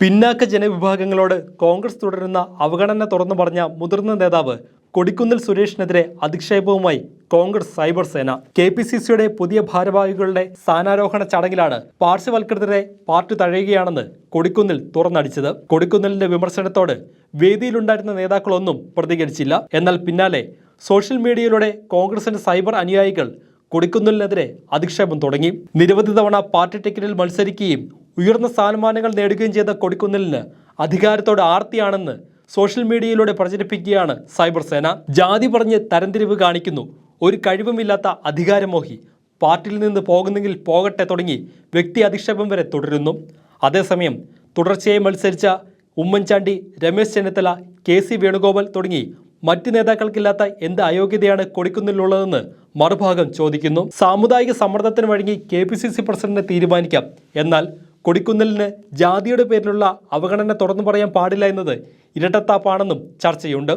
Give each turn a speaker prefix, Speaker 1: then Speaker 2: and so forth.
Speaker 1: പിന്നാക്ക ജനവിഭാഗങ്ങളോട് കോൺഗ്രസ് തുടരുന്ന അവഗണന തുറന്നു പറഞ്ഞ മുതിർന്ന നേതാവ് കൊടിക്കുന്നിൽ സുരേഷിനെതിരെ അധിക്ഷേപവുമായി കോൺഗ്രസ് സൈബർ സേന. കെ പി സി സിയുടെ പുതിയ ഭാരവാഹികളുടെ സ്ഥാനാരോഹണ ചടങ്ങിലാണ് പാർശ്വവൽക്കൃതരെ പാർട്ടി തഴയുകയാണെന്ന് കൊടിക്കുന്നിൽ തുറന്നടിച്ചത്. കൊടിക്കുന്നിലിന്റെ വിമർശനത്തോട് വേദിയിലുണ്ടായിരുന്ന നേതാക്കളൊന്നും പ്രതികരിച്ചില്ല. എന്നാൽ പിന്നാലെ സോഷ്യൽ മീഡിയയിലൂടെ കോൺഗ്രസിന്റെ സൈബർ അനുയായികൾ കൊടിക്കുന്നിലിനെതിരെ അധിക്ഷേപം തുടങ്ങി. നിരവധി തവണ പാർട്ടി ടിക്കറ്റിൽ മത്സരിക്കുകയും ഉയർന്ന സ്ഥാനമാനങ്ങൾ നേടുകയും ചെയ്ത കൊടിക്കുന്നിലിന് അധികാരത്തോട് ആർത്തിയാണെന്ന് സോഷ്യൽ മീഡിയയിലൂടെ പ്രചരിപ്പിക്കുകയാണ് സൈബർ സേന. ജാതി പറഞ്ഞ് തരംതിരിവ് കാണിക്കുന്നു. ഒരു കഴിവുമില്ലാത്ത അധികാരമോഹി പാർട്ടിയിൽ നിന്ന് പോകുന്നെങ്കിൽ പോകട്ടെ തുടങ്ങി വ്യക്തി അധിക്ഷേപം വരെ തുടരുന്നു. അതേസമയം തുടർച്ചയായി മത്സരിച്ച ഉമ്മൻചാണ്ടി രമേശ് ചെന്നിത്തല കെ സി വേണുഗോപാൽ തുടങ്ങി മറ്റ് നേതാക്കൾക്കില്ലാത്ത എന്ത് അയോഗ്യതയാണ് കൊടിക്കുന്നിലുള്ളതെന്ന് മറുഭാഗം ചോദിക്കുന്നു. സാമുദായിക സമ്മർദ്ദത്തിന് വഴങ്ങി കെ പി സി സി പ്രസിഡന്റിനെ തീരുമാനിക്കാം. എന്നാൽ കൊടിക്കുന്നിലിന് ജാതിയുടെ പേരിലുള്ള അവഗണന തുറന്നു പറയാൻ പാടില്ല എന്നത് ഇരട്ടത്താപ്പാണെന്നും ചർച്ചയുണ്ട്.